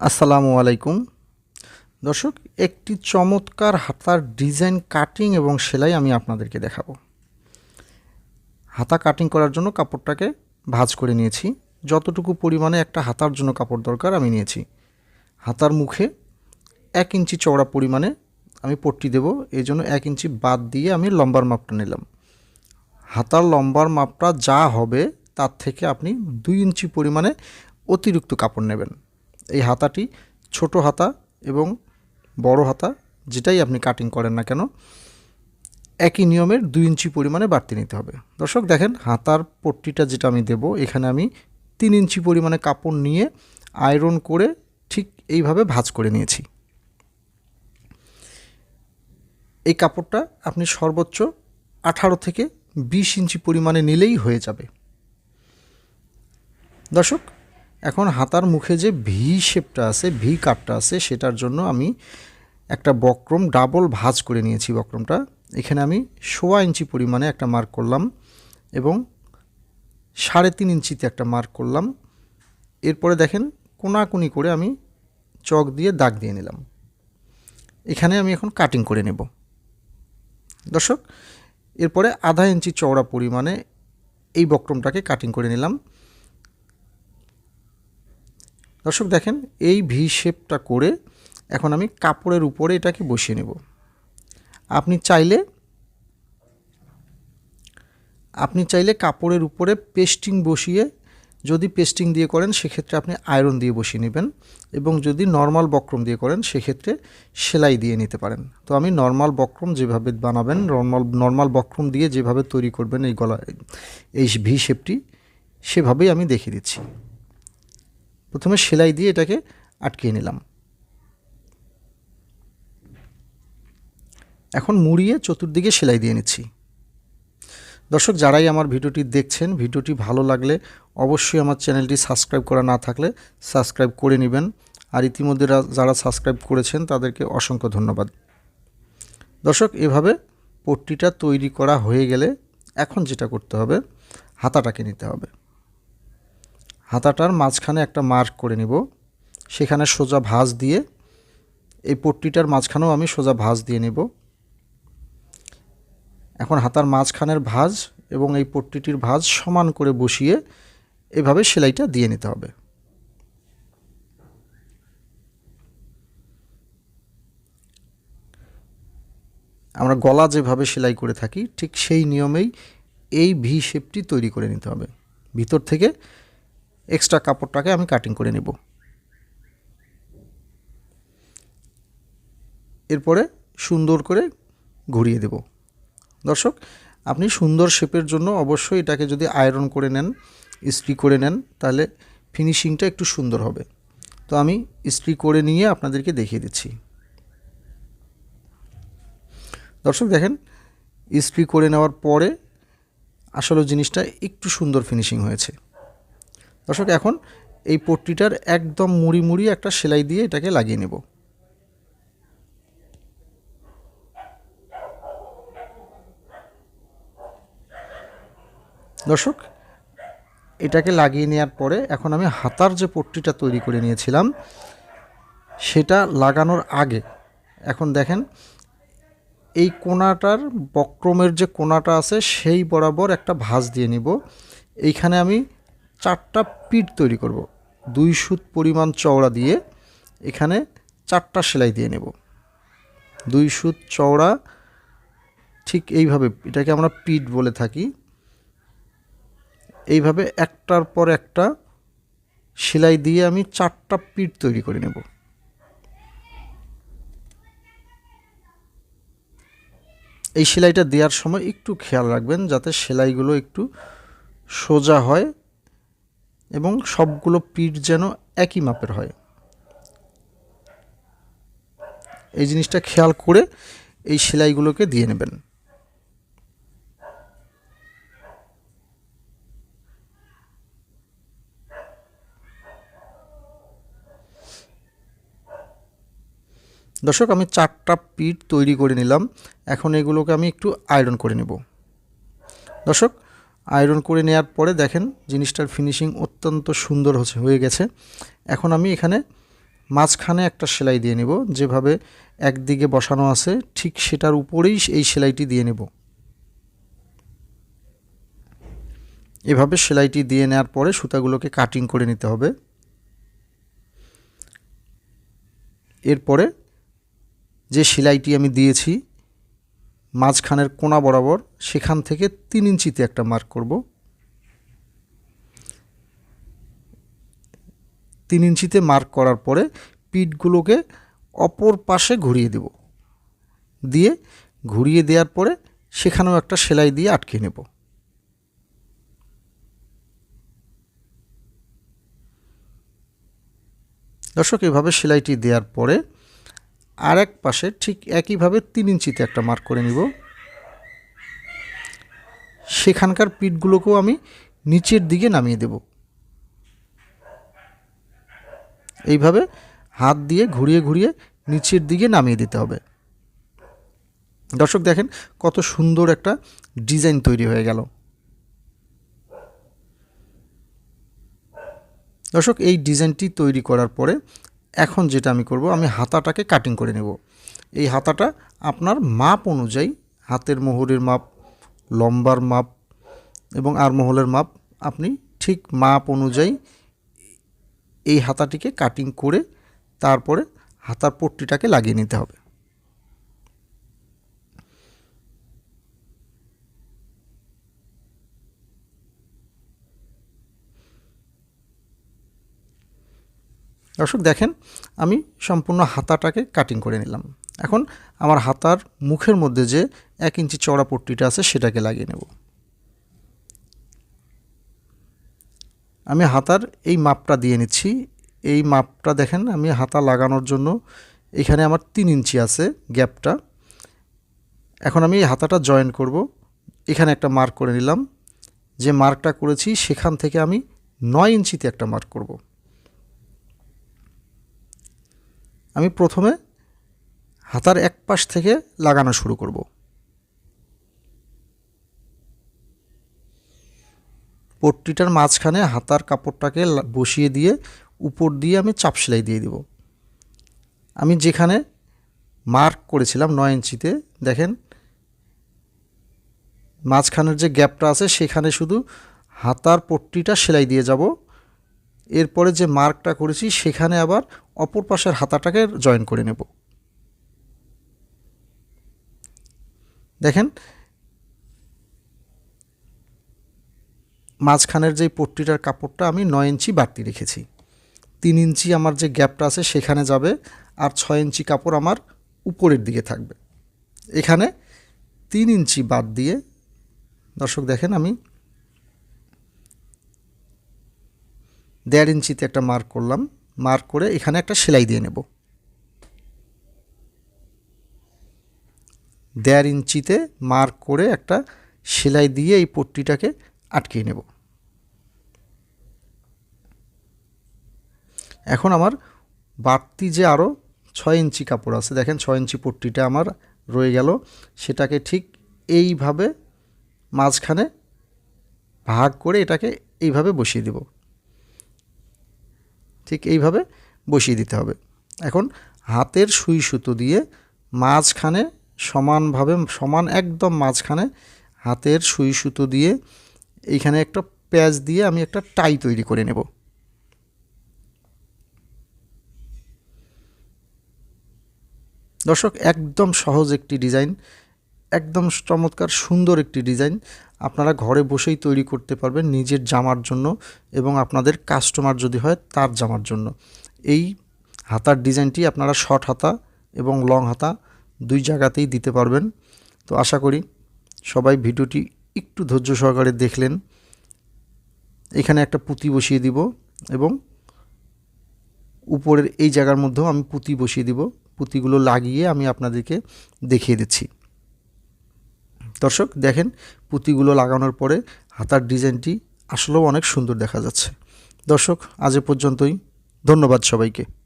আসসালামু আলাইকুম। দর্শক, একটি চমৎকার হাতার ডিজাইন কাটিং এবং সেলাই আমি আপনাদেরকে দেখাবো। হাতা কাটিং করার জন্য কাপড়টাকে ভাঁজ করে নিয়েছি। যতটুকু পরিমাণে একটা হাতার জন্য কাপড় দরকার আমি নিয়েছি। হাতার মুখে এক ইঞ্চি চওড়া পরিমাণে আমি পট্টি দেব। এই জন্য এক ইঞ্চি বাদ দিয়ে আমি লম্বার মাপটা নিলাম। হাতার লম্বার মাপটা যা হবে তার থেকে আপনি দুই ইঞ্চি পরিমাণে অতিরিক্ত কাপড় নেবেন। এই হাতাটি ছোট হাতা এবং বড় হাতা, যেটাই আপনি কাটিং করেন না কেন, একই নিয়মের দুই ইঞ্চি পরিমাণে বাড়তি নিতে হবে। দর্শক, দেখেন হাতার পট্টিটা যেটা আমি দেব, এখানে আমি তিন ইঞ্চি পরিমাণে কাপড় নিয়ে আয়রন করে ঠিক এইভাবে ভাজ করে নিয়েছি। এই কাপড়টা আপনি সর্বোচ্চ আঠারো থেকে বিশ ইঞ্চি পরিমাণে নিলেই হয়ে যাবে। দর্শক এখন হাতার মুখে যে ভি শেপটা আছে ভি কাপটা আছে, সেটার জন্য আমি একটা বক্রম ডাবল ভাজ করে নিয়েছি বক্রমটা। এখানে আমি সোয়া ইঞ্চি পরিমাণে একটা মার্ক করলাম এবং সাড়ে তিন ইঞ্চিতে একটা মার্ক করলাম। এরপরে দেখেন কোনাকুনি করে আমি চক দিয়ে দাগ দিয়ে নিলাম। এখানে আমি এখন কাটিং করে নেব। দর্শক, এরপরে আধা ইঞ্চি চওড়া পরিমাণে এই বক্রমটাকে কাটিং করে নিলাম। দর্শক দেখেন, এই ভি শেপটা করে এখন আমি কাপড়ের উপরে এটাকে বসিয়ে নেব। আপনি চাইলে আপনি চাইলে কাপড়ের উপরে পেস্টিং বসিয়ে যদি পেস্টিং দিয়ে করেন, সেক্ষেত্রে আপনি আয়রন দিয়ে বসিয়ে নেবেন এবং যদি নর্মাল বক্রম দিয়ে করেন, সেক্ষেত্রে সেলাই দিয়ে নিতে পারেন। তো আমি নর্মাল বক্রম যেভাবে বানাবেন নর্মাল নর্মাল বক্রম দিয়ে যেভাবে তৈরি করবেন এই গলা এই ভি শেপটি সেভাবেই আমি দেখিয়ে দিচ্ছি। প্রথমে সেলাই দিয়ে এটাকে আটকিয়ে নিলাম। এখন মুড়িয়ে চতুর্দিকে সেলাই দিয়ে নিচ্ছি। দর্শক, যারাই আমার ভিডিওটি দেখছেন, ভিডিওটি ভালো লাগলে অবশ্যই আমার চ্যানেলটি সাবস্ক্রাইব করা না থাকলে সাবস্ক্রাইব করে নেবেন। আর ইতিমধ্যে যারা সাবস্ক্রাইব করেছেন, তাদেরকে অসংখ্য ধন্যবাদ। দর্শক, এভাবে পট্টিটা তৈরি করা হয়ে গেলে এখন যেটা করতে হবে, হাতাটাকে নিতে হবে। হাতাটার মাঝখানে একটা মার্ক করে নিব। সেখানে সোজা ভাঁজ দিয়ে এই পট্টিটার মাঝখানেও আমি সোজা ভাঁজ দিয়ে নেব। এখন হাতার মাঝখানের ভাঁজ এবং এই পট্টিটির ভাঁজ সমান করে বসিয়ে এভাবে সেলাইটা দিয়ে নিতে হবে। আমরা গলা যেভাবে সেলাই করে থাকি, ঠিক সেই নিয়মেই এই ভি শেপটি তৈরি করে নিতে হবে। ভিতর থেকে এক্সট্রা কাপড়টাকে আমি কাটিং করে নেব। এরপরে সুন্দর করে ঘুরিয়ে দেব। দর্শক, আপনি সুন্দর শেপের জন্য অবশ্যই এটাকে যদি আয়রন করে নেন ইস্ত্রি করে নেন, তাহলে ফিনিশিংটা একটু সুন্দর হবে। তো আমি ইস্ত্রি করে নিয়ে আপনাদেরকে দেখিয়ে দিচ্ছি। দর্শক, দেখেন ইস্ত্রি করে নেওয়ার পরে আসলে জিনিসটা একটু সুন্দর ফিনিশিং হয়েছে। দর্শক, এখন এই পট্টিটার একদম মুড়ি মুড়ি একটা সেলাই দিয়ে এটাকে লাগিয়ে নেব। দর্শক, এটাকে লাগিয়ে নেওয়ার পরে এখন আমি হাতার যে পট্টিটা তৈরি করে নিয়েছিলাম, সেটা লাগানোর আগে এখন দেখেন, এই কোনাটার বক্রমের যে কোনাটা আছে, সেই বরাবর একটা ভাঁজ দিয়ে নিব। এইখানে আমি চারটা পিঠ তৈরি করব। দুই সুত পরিমাণ চওড়া দিয়ে এখানে চারটা সেলাই দিয়ে নেব। দুই সুত চওড়া ঠিক এইভাবে, এটাকে আমরা পিঠ বলে থাকি। এইভাবে একটার পর একটা সেলাই দিয়ে আমি চারটা পিঠ তৈরি করে নেব। এই সেলাইটা দেওয়ার সময় একটু খেয়াল রাখবেন যাতে সেলাইগুলো একটু সোজা হয়। এবং সবগুলো পিঠ যেন একই মাপের হয়। এই জিনিসটা খেয়াল করে এই সেলাইগুলোকে দিয়ে নেবেন। দর্শক, আমি চারটা পিঠ তৈরি করে নিলাম। এখন এগুলোকে আমি একটু আয়রন করে নেব। দর্শক আয়রন করে নেওয়ার পরে দেখেন জিনিসটার ফিনিশিং অত্যন্ত সুন্দর হচ্ছে, হয়ে গেছে। এখন আমি এখানে মাঝখানে একটা সেলাই দিয়ে নেব, যেভাবে একদিকে বসানো আছে, ঠিক সেটার উপরেই এই সেলাইটি দিয়ে নেব। এভাবে সেলাইটি দিয়ে নেওয়ার পরে সুতাগুলোকে কাটিং করে নিতে হবে। এরপরে যে সেলাইটি আমি দিয়েছি মাঝখানের কোনা বরাবর সেখান থেকে তিন ইঞ্চিতে একটা মার্ক করব। তিন ইঞ্চিতে মার্ক করার পরে পিঠগুলোকে অপর পাশে ঘুরিয়ে দেব। দিয়ে ঘুরিয়ে দেওয়ার পরে সেখানেও একটা সেলাই দিয়ে আটকে নেব। দর্শক, এভাবে সেলাইটি দেওয়ার পরে আর এক পাশে ঠিক একইভাবে তিন ইঞ্চিতে একটা মার্ক করে নিব। সেখানকার পিঠগুলোকেও আমি নিচের দিকে নামিয়ে দেব। এইভাবে হাত দিয়ে ঘুরিয়ে ঘুরিয়ে নিচের দিকে নামিয়ে দিতে হবে। দর্শক দেখেন কত সুন্দর একটা ডিজাইন তৈরি হয়ে গেল। দর্শক, এই ডিজাইনটি তৈরি করার পরে এখন যেটা আমি করব, আমি হাতাটাকে কাটিং করে নেব। এই হাতাটা আপনার মাপ অনুযায়ী, হাতের মোহরের মাপ, লম্বার মাপ এবং আর মহলের মাপ, আপনি ঠিক মাপ অনুযায়ী এই হাতাটিকে কাটিং করে তারপরে হাতার পট্টিটাকে লাগিয়ে নিতে হবে। দর্শক, দেখেন, আমি সম্পূর্ণ হাতাটাকে কাটিং করে নিলাম। এখন আমার হাতার মুখের মধ্যে যে এক ইঞ্চি চড়া পট্টিটা আছে, সেটাকে লাগিয়ে নেব। আমি হাতার এই মাপটা দিয়ে নিচ্ছি। এই মাপটা দেখেন, আমি হাতা লাগানোর জন্য এখানে আমার তিন ইঞ্চি আছে গ্যাপটা। এখন আমি এই হাতাটা জয়েন করব। এখানে একটা মার্ক করে নিলাম। যে মার্কটা করেছি, সেখান থেকে আমি নয় ইঞ্চিতে একটা মার্ক করব। আমি প্রথমে হাতার এক পাশ থেকে লাগানো শুরু করব। পট্টিটার মাঝখানে হাতার কাপড়টাকে বসিয়ে দিয়ে উপর দিয়ে আমি চাপ সেলাই দিয়ে দিব। আমি যেখানে মার্ক করেছিলাম নয় ইঞ্চিতে, দেখেন, মাঝখানের যে গ্যাপটা আছে সেখানে শুধু হাতার পট্টিটা সেলাই দিয়ে যাব। এরপরে যে মার্কটা করেছি, সেখানে আবার অপর পাশের হাতাটাকে জয়েন করে নেব। দেখেন, মাঝখানের যে পট্টিটার কাপড়টা আমি নয় ইঞ্চি বাড়তি রেখেছি। তিন ইঞ্চি আমার যে গ্যাপটা আছে, সেখানে যাবে, আর ছয় ইঞ্চি কাপড় আমার উপরের দিকে থাকবে। এখানে তিন ইঞ্চি বাদ দিয়ে, দর্শক দেখেন আমি দেড় ইঞ্চিতে একটা মার্ক করলাম। মার্ক করে এখানে একটা সেলাই দিয়ে নেব। দেড় ইঞ্চিতে মার্ক করে একটা সেলাই দিয়ে এই পট্টিটাকে আটকিয়ে নেব। এখন আমার বাড়তি যে আরও ছয় ইঞ্চি কাপড় আছে, দেখেন ছয় ইঞ্চি পট্টিটা আমার রয়ে গেল। সেটাকে ঠিক এইভাবে মাঝখানে ভাগ করে এটাকে এইভাবে বসিয়ে দেব। ঠিক এইভাবে বসিয়ে দিতে হবে। এখন হাতের সুই সুতো দিয়ে মাঝখানে সমানভাবে, সমান একদম মাঝখানে হাতের সুই সুতো দিয়ে এইখানে একটা প্যাচ দিয়ে আমি একটা টাই তৈরি করে নেব। দর্শক, একদম সহজ একটি ডিজাইন, একদম চমৎকার সুন্দর একটি ডিজাইন। আপনারা ঘরে বসেই তৈরি করতে পারবেন নিজের জামার জন্য এবং আপনাদের কাস্টমার যদি হয় তার জামার জন্য। এই হাতার ডিজাইনটি আপনারা শর্ট হাতা এবং লং হাতা দুই জায়গাতেই দিতে পারবেন। তো আশা করি সবাই ভিডিওটি একটু ধৈর্য সহকারে দেখলেন। এখানে একটা পুঁতি বসিয়ে দিব এবং উপরের এই জায়গার মধ্যেও আমি পুঁতি বসিয়ে দিব। পুঁতিগুলো লাগিয়ে আমি আপনাদেরকে দেখিয়ে দিচ্ছি। দর্শক, দেখেন পুঁতিগুলো লাগানোর পরে হাতার ডিজাইনটি আসলেও অনেক সুন্দর দেখা যাচ্ছে। দর্শক, আজ পর্যন্তই। ধন্যবাদ সবাইকে।